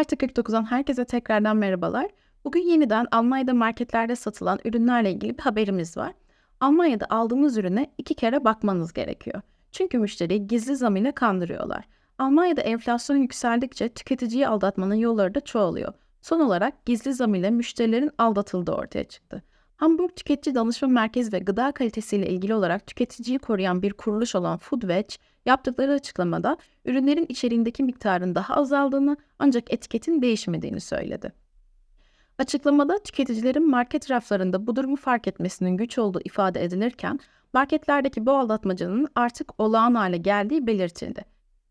Artı 49'dan herkese tekrardan merhabalar. Bugün yeniden Almanya'da marketlerde satılan ürünlerle ilgili bir haberimiz var. Almanya'da aldığınız ürüne iki kere bakmanız gerekiyor. Çünkü müşteriyi gizli zam ile kandırıyorlar. Almanya'da enflasyon yükseldikçe tüketiciyi aldatmanın yolları da çoğalıyor. Son olarak gizli zam ile müşterilerin aldatıldığı ortaya çıktı. Hamburg Tüketici Danışma Merkezi ve gıda kalitesiyle ilgili olarak tüketiciyi koruyan bir kuruluş olan Foodwatch yaptıkları açıklamada ürünlerin içeriğindeki miktarın daha azaldığını ancak etiketin değişmediğini söyledi. Açıklamada tüketicilerin market raflarında bu durumu fark etmesinin güç olduğu ifade edilirken marketlerdeki bu aldatmacanın artık olağan hale geldiği belirtildi.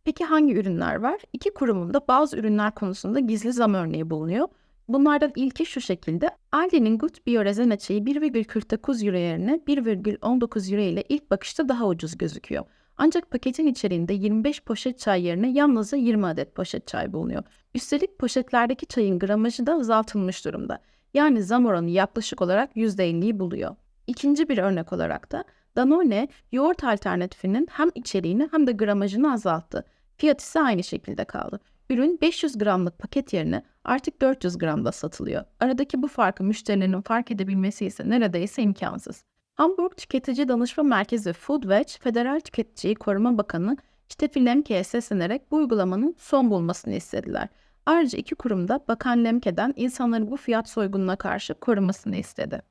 Peki hangi ürünler var? İki kurumun da bazı ürünler konusunda gizli zam örneği bulunuyor. Bunlardan ilki şu şekilde. Aldi'nin Good Bio rezene çayı 1,49 euro yerine 1,19 euro ile ilk bakışta daha ucuz gözüküyor. Ancak paketin içeriğinde 25 poşet çay yerine yalnızca 20 adet poşet çay bulunuyor. Üstelik poşetlerdeki çayın gramajı da azaltılmış durumda. Yani zam oranı yaklaşık olarak %50'yi buluyor. İkinci bir örnek olarak da Danone yoğurt alternatifinin hem içeriğini hem de gramajını azalttı. Fiyat ise aynı şekilde kaldı. Ürün 500 gramlık paket yerine artık 400 gramda satılıyor. Aradaki bu farkı müşterilerin fark edebilmesi ise neredeyse imkansız. Hamburg Tüketici Danışma Merkezi Foodwatch, Federal Tüketiciyi Koruma Bakanı Steffi Lemke'ye seslenerek bu uygulamanın son bulmasını istediler. Ayrıca iki kurum da Bakan Lemke'den insanları bu fiyat soygununa karşı korumasını istedi.